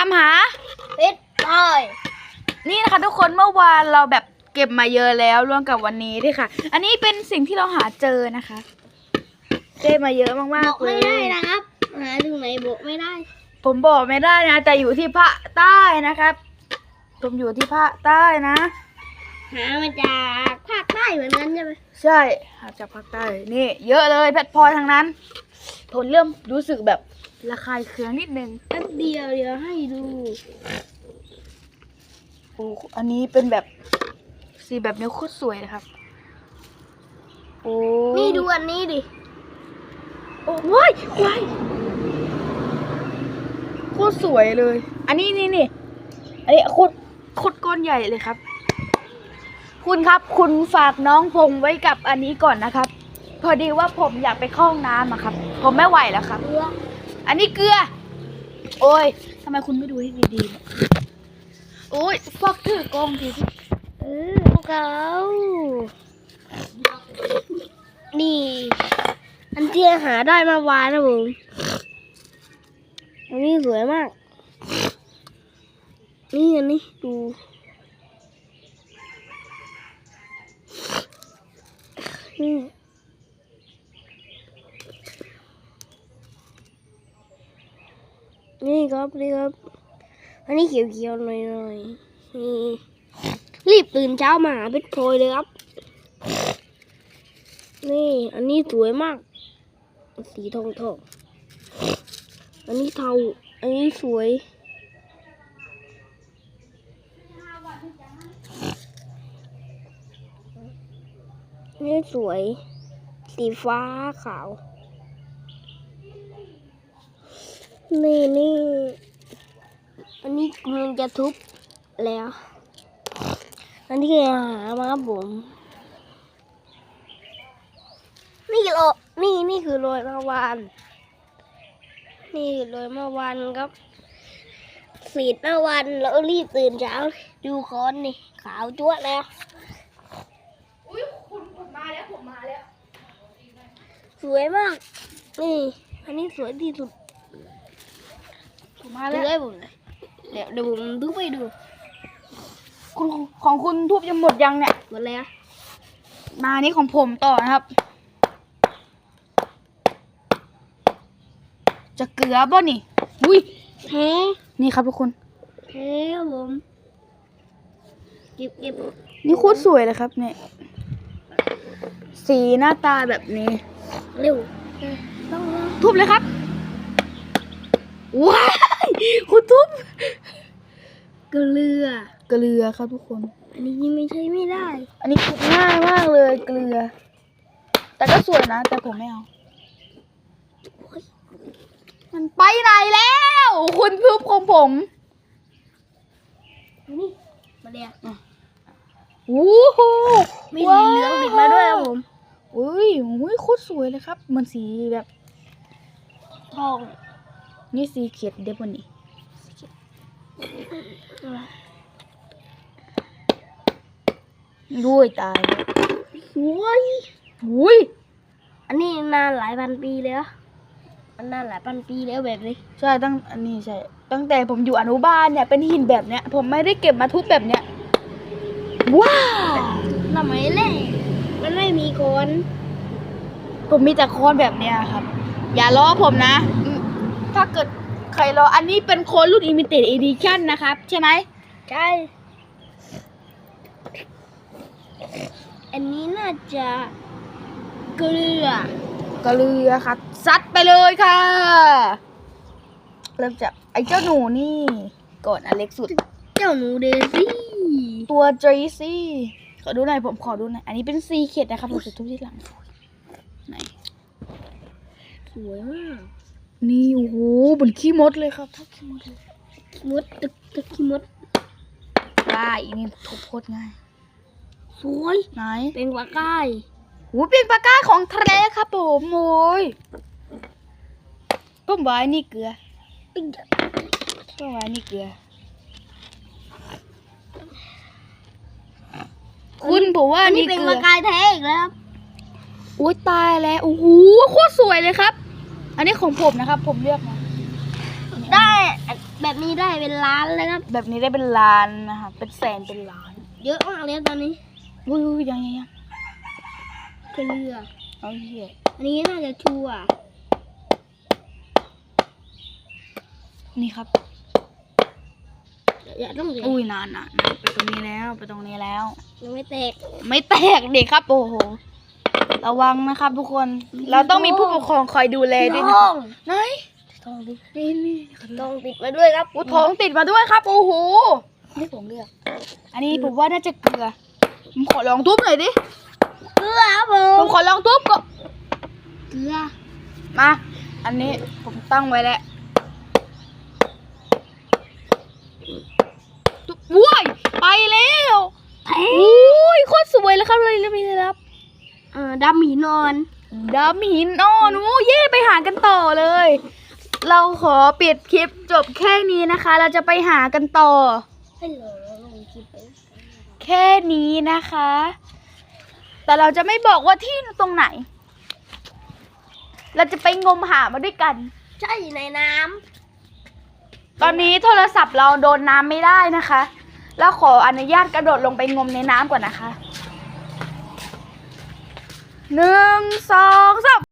ามหาเพชรพลอยนี่นะคะทุกคนเมื่อวานเราแบบเก็บมาเยอะแล้วรวมกับวันนี้ด้วยค่ะ อันนี้เป็นสิ่งที่เราหาเจอนะคะเจอมาเยอะมากบอกๆเลไม่ย ได้นะครับหาถึงไหนบอกไม่ได้ ผมบอกไม่ได้นะ แต่อยู่ที่ภาคใต้นะครับ ผมอยู่ที่ภาคใต้นะ หามาจากภาคใต้เหมือนกันใช่ไหม ใช่หาจากภาคใต้นี่ เยอะเลยแพทพลอยทั้งนั้นผมเริ่มรู้สึกแบบระคายเคืองนิดนึงแป๊บเดียวเดี๋ยวให้ดูโอ้อันนี้เป็นแบบสีแบบนี้โคตรสวยนะครับ โอ้นี่ดูอันนี้ดิ โอ้ว้ายว้ายโคตรสวยเลย อันนี้นี่นี่อันนี้โคตรโคตรก้อนใหญ่เลยครับ คุณครับคุณฝากน้องผมไว้กับอันนี้ก่อนนะครับ พอดีว่าผมอยากไปเข้าห้องน้ำอะครับ ผมไม่ไหวแล้วครับ เกลืออันนี้เกลือ โอ้ยทำไมคุณไม่ดูให้ดีๆเนี่ยโอ้ยฟอกถือกล้องทีสิเออพวกเขานี่ อันที่หาได้มาวานนะผมอันนี้สวยมาก นี่อันนี้ดู นี่นี่ครับนี่ครับ อันนี้เขียวๆหน่อยๆนี่รีบตื่นเช้ามาหาเพชรพลอยเลยครับ นี่ อันนี้สวยมาก สีทองทองๆอันนี้เทา อันนี้สวย นี่สวย สีฟ้าขาว นี่นี่ อันนี้กำลังจะทุบแล้ว อันนี้ก็หามาครับผม นี่โรนี่นี่คือโรยเมื่อวาน นี่โรยเมื่อวานครับสีดเมื่อวานแล้วรีบตื่นเช้า ดูคอนนี่ ขาวจั๊วะแล้ว อุ้ยคุณผมมาแล้วผมมาแล้ว สวยมาก นี่ อันนี้สวยที่สุดผมมาดูแล้วให้ผมหน่อยเดี๋ยวเดี๋ยวผมทุบไปดู คุณของคุณทุบยังหมดยังเนี่ย หมดแล้วมานี่ของผมต่อนะครับ จะเกลือป่ะนี่ อุ้ยแท้นี่ครับทุกคนแท้ครับผมเก็บเก็บนี่โคตรสวยเลยครับเนี่ย สีหน้าตาแบบนี้ เร็วต้องรอทุบเลยครับ ว้ายคุณทุบเกลือ เกลือครับทุกคน อันนี้ยังไม่ใช้ไม่ได้ อันนี้ทุบง่ายมากเลยเกลือ แต่ก็สวยนะ แต่ผมไม่เอา มันไปไหนแล้ว คุณทุบของผม นี่ มาเรียโอ้โหมีสีเหลืองติดมาด้วยครับผม อุ้ยอุ้ยโคตรสวยเลยครับ มันสีแบบทอง นี่สีเขียดเด็บวันนี้ด้วยตายแล้วสวยอุ้ย อันนี้นานหลายพันปีแล้วมันนานหลายพันปีแล้วแบบนี้ ใช่ตั้งอันนี้ใช่ ตั้งแต่ผมอยู่อนุบาลเนี่ยเป็นหินแบบเนี้ย ผมไม่ได้เก็บมาทุบแบบเนี้ย ว้าวสมัยแรก มันไม่มีคนผมมีแต่โคนแบบเนี้ยครับ อย่าล้อผมนะอืมถ้าเกิดใครล้ออันนี้เป็นโคนรุ่น Limited Edition นะครับ ใช่ไหม ใช่ อันนี้น่าจะเกลือ เกลือครับซัดไปเลยค่ะ เริ่มจากไอ้เจ้าหนูนี่ก่อนอันเล็กสุด เจ้าหนูเดซี่ ตัวเจซี่ ขอดูหน่อยผมขอดูหน่อย อันนี้เป็นซีเข็ดนะครับผมจะทุบที่หลังไหนสวยมากนี่โอ้โหเหมือนขี้มดเลยครับทับขี้มดเลยมดตึกตึกขี้มดได้อีนี่ทุบโคตรง่ายสวยไหนเป็นกว่าก้ายโอ้เป็นปลาก้าของทะเลครับผมโอ้ยต้มไว้นี่เกลือปิ๊งต้มไว้นี่เกลือ คุณ ผมว่าอันนี้นี่เป็นเกกลืว่าอก้ายแท้อีกแล้วครับโอ้ยตายแล้วโอ้โหโคตรสวยเลยครับ อันนี้ของผมนะครับ ผมเลือกมาได้อันแบบนี้ได้เป็นล้านเลยครับ แบบนี้ได้เป็นล้านนะคะเป็นแสนเป็นล้านเยอะมากเลยตอนนี้อุ้ยอุ้ยยังยังยังเกลือเอาเหี้ยอันนี้น่าจะชัวร์นี่ครับอ ย่าต้องเสียอุ้ยนานนานนานไปตรงนี้แล้วไปตรงนี้แล้ว ยังไม่แตกไม่แตกเด็กครับโอ้โหระวังนะครับทุกคน เราต้องมีผู้ปกครองคอยดูแลด้วยนะท้องไหนท้องดินี่นี่ท้องติดมาด้วยครับอู้ท้องติดมาด้วยครับโอ้โหนี่ผมเลือก อันนี้ผมว่าน่าจะเกลือผมขอลองทุบหน่อยดิเกลือครับผผมมขอลองทุบก่อนเกลือมา อันนี้ผมตั้งไว้แล้วทุบว้ยไปแล้ว แทง อุ้ยโคตรสวยเลยครับเลยแล้วมีเลยครับ เออ ดำหมีนอนดำหินอ่อนโอ้เย่ไปหากันต่อเลย เราขอปิดคลิปจบแค่นี้นะคะ เราจะไปหากันต่อให้เหลอลงคลิปไปแค่นี้นะคะ แต่เราจะไม่บอกว่าที่ตรงไหน เราจะไปงมหามาด้วยกัน ใช่ในน้ตอนนี้โทรศัพท์เราโดนน้ำไม่ได้นะคะแล้วขออนุญาตกระโดดลงไปงมในน้ำก่อนนะคะ หนึ่งสองสาม